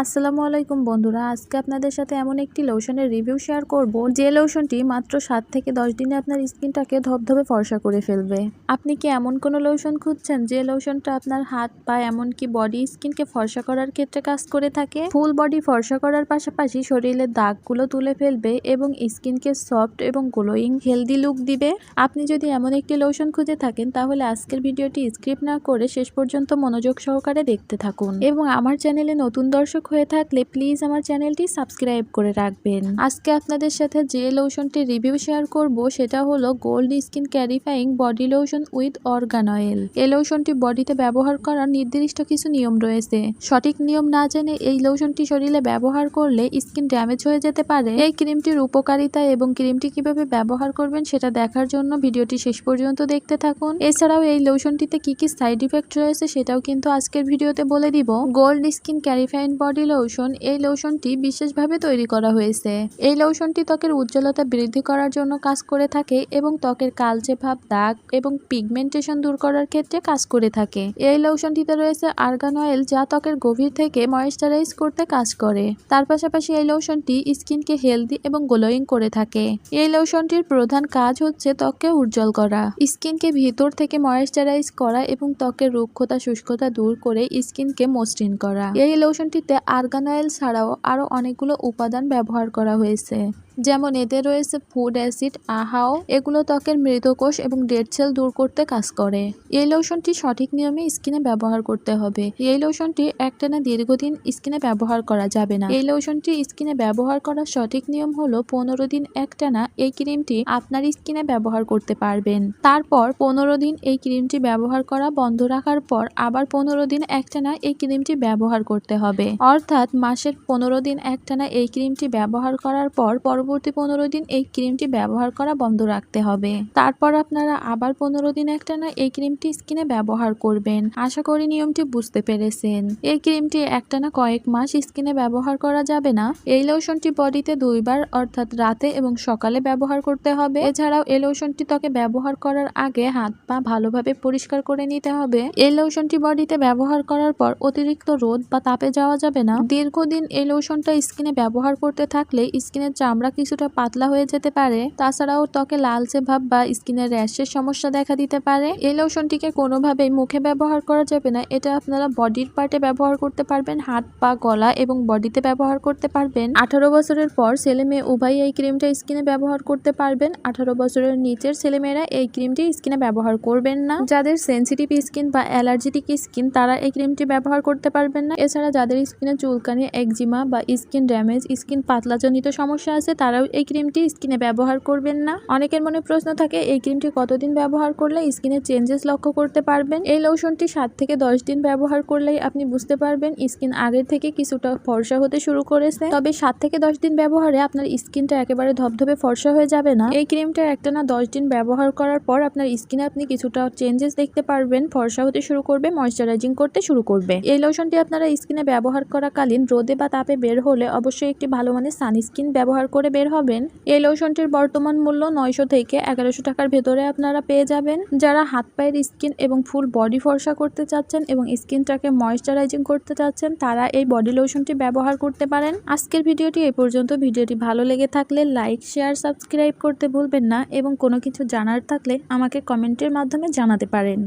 আসসালামু আলাইকুম বন্ধুরা, আজকে আপনাদের সাথে এমন একটি লোশনের রিভিউ শেয়ার করব। যে লোশনটি মাত্র সাত থেকে দশ দিনে আপনার স্কিনটাকে ধবধবে ফর্সা করে ফেলবে। আপনি কি এমন কোনো লোশন খুঁজছেন যে লোশনটা আপনার হাত পা এমনকি বডি স্কিনকে ফর্সা করার ক্ষেত্রে কাজ করে থাকে? ফুল বডি ফর্সা করার পাশাপাশি শরীরের দাগগুলো তুলে ফেলবে এবং স্কিনকে সফট এবং গ্লোয়িং হেলদি লুক দিবে। আপনি যদি এমন একটি লোশন খুঁজে থাকেন, তাহলে আজকের ভিডিওটি স্ক্রিপ না করে শেষ পর্যন্ত মনোযোগ সহকারে দেখতে থাকুন। এবং আমার চ্যানেলে নতুন দর্শক হয়ে থাকলে প্লিজ আমার চ্যানেলটি সাবস্ক্রাইব করে রাখবেন। আজকে আপনাদের সাথে যে লোশনটি রিভিউ শেয়ার করব সেটা হলো gold skin clarifying body lotion with argan oil এই লোশনটি বডিতে ব্যবহার করার নির্দিষ্ট কিছু নিয়ম রয়েছে। সঠিক নিয়ম না জেনে এই লোশনটি শরীরে ব্যবহার করলে স্কিন ড্যামেজ হয়ে যেতে পারে। এই ক্রিমটির উপকারিতা এবং ক্রিমটি কীভাবে ব্যবহার করবেন সেটা দেখার জন্য ভিডিওটি শেষ পর্যন্ত দেখতে থাকুন। এছাড়াও এই লোশনটিতে কি কি সাইড ইফেক্ট রয়েছে সেটাও কিন্তু আজকের ভিডিওতে বলে দিব। Gold skin clarifying body lotion, এই লোশনটি বিশেষভাবে তৈরি করা হয়েছে। এই লোশনটি ত্বকের উজ্জ্বলতা বৃদ্ধি করার জন্য কাজ করে থাকে এবং ত্বকের কালচে ভাব, দাগ এবং পিগমেন্টেশন দূর করার ক্ষেত্রে কাজ করে থাকে। এই লোশনটিতে রয়েছে আর্গান অয়েল যা ত্বকের গভীর থেকে ময়েশ্চারাইজ করতে কাজ করে। তার পাশাপাশি এই লোশনটি স্কিনকে হেলদি এবং গ্লোয়িং করে থাকে। এই লোশনটির প্রধান কাজ হচ্ছে ত্বককে উজ্জ্বল করা। স্কিনকে ভিতর থেকে ময়েশ্চারাইজ করা এবং ত্বকের রুক্ষতা, শুষ্কতা দূর করে স্কিনকে মসৃণ করা। এই লোশনটিতে আর্গান অয়েল ছাড়াও আরও অনেকগুলো উপাদান ব্যবহার করা হয়েছে। যেমন এতে রয়েছে ফুড অ্যাসিড আহাও, এগুলো ত্বকের মৃতকোষ এবং ডেড সেল দূর করতে কাজ করে। এই লোশনটি সঠিক নিয়মে স্কিনে ব্যবহার করতে হবে। এই লোশনটি একটানা দীর্ঘদিন স্কিনে ব্যবহার করা যাবে না। এই লোশনটি স্কিনে ব্যবহার করার সঠিক নিয়ম হলো পনেরো দিন একটানা এই ক্রিমটি আপনার স্কিনে ব্যবহার করতে পারবেন। তারপর পনেরো দিন এই ক্রিমটি ব্যবহার করা বন্ধ রাখার পর আবার পনেরো দিন একটানা এই ক্রিমটি ব্যবহার করতে হবে। অর্থাৎ মাসের পনেরো দিন একটানা এই ক্রিমটি ব্যবহার করার পর পরবর্তী পনেরো দিন এই ক্রিমটি ব্যবহার করা বন্ধ রাখতে হবে। তারপর আপনারা আবার পনেরো দিন একটানা এই ক্রিমটি স্কিনে ব্যবহার করবেন। আশা করি নিয়মটি বুঝতে পেরেছেন। এই ক্রিমটি একটানা কয়েক মাস স্কিনে ব্যবহার করা যাবে না। এই লোশনটি বডিতে দুইবার, অর্থাৎ রাতে এবং সকালে ব্যবহার করতে হবে। এছাড়াও এই লোশনটি ত্বকে ব্যবহার করার আগে হাত পা ভালোভাবে পরিষ্কার করে নিতে হবে। এই লোশনটি বডিতে ব্যবহার করার পর অতিরিক্ত রোদ বা তাপে যাওয়া যাবে না। দীর্ঘদিন এই লোশনটা স্কিনে ব্যবহার করতে থাকলে স্কিনের চামড়া কিছুটা পাতলা হয়ে যেতে পারে, তাছাড়াও ত্বকে লালচে ভাব বা স্কিনের র্যাশের সমস্যা দেখা দিতে পারে। এই লোশনটিকে কোনোভাবেই মুখে ব্যবহার করা যাবে না, এটা আপনারা বডির পার্টে ব্যবহার করতে পারবেন, হাত, পা, গলা এবং বডিতে ব্যবহার করতে পারবেন। আঠারো বছরের পর ছেলে মেয়ে উভয় এই ক্রিমটা স্কিনে ব্যবহার করতে পারবেন। আঠারো বছরের নিচের ছেলেমেয়েরা এই ক্রিমটি স্কিনে ব্যবহার করবেন না। যাদের সেন্সিটিভ স্কিন বা অ্যালার্জেটিক স্কিন তারা এই ক্রিমটি ব্যবহার করতে পারবেন না। এছাড়া যাদের স্কিনে চুলকানি, একজিমা বা স্কিন ড্যামেজ স্কিন পাতলাজনিত সমস্যা আছে তারাও এই ক্রিমটি স্কিনে ব্যবহার করবেন না। অনেকের মনে প্রশ্ন থাকে, এই ক্রিমটি কতদিন ব্যবহার করলে স্কিনে চেঞ্জেস লক্ষ্য করতে পারবেন? এই লোশনটি সাত থেকে দশ দিন ব্যবহার করলেই আপনি বুঝতে পারবেন, স্কিন আগের থেকে কিছুটা ফর্সা হতে শুরু করেছে। তবে সাত থেকে দশ দিন ব্যবহারে আপনার স্কিনটা একেবারে ধবধবে ফর্সা হয়ে যাবে না। এই ক্রিমটা একটা না দশ দিন ব্যবহার করার পর আপনার স্কিনে আপনি কিছুটা চেঞ্জেস দেখতে পারবেন, ফর্সা হতে শুরু করবে, ময়শ্চারাইজিং করতে শুরু করবে। এই লোশনটি আপনারা স্কিনে ব্যবহার করাকালীন রোদে বা তাপে বের হলে অবশ্যই একটি ভালো মানের সানস্ক্রিন ব্যবহার করে বের হবেন। এই লোশনটির বর্তমান মূল্য নয়শো থেকে এগারোশো টাকার ভেতরে আপনারা পেয়ে যাবেন। যারা হাত পায়ের স্কিন এবং ফুল বডি ফর্সা করতে চাচ্ছেন এবং স্কিনটাকে ময়শ্চারাইজিং করতে চাচ্ছেন, তারা এই বডি লোশনটি ব্যবহার করতে পারেন। আজকের ভিডিওটি এই পর্যন্ত। ভিডিওটি ভালো লেগে থাকলে লাইক, শেয়ার, সাবস্ক্রাইব করতে ভুলবেন না এবং কোনো কিছু জানার থাকলে আমাকে কমেন্টের মাধ্যমে জানাতে পারেন।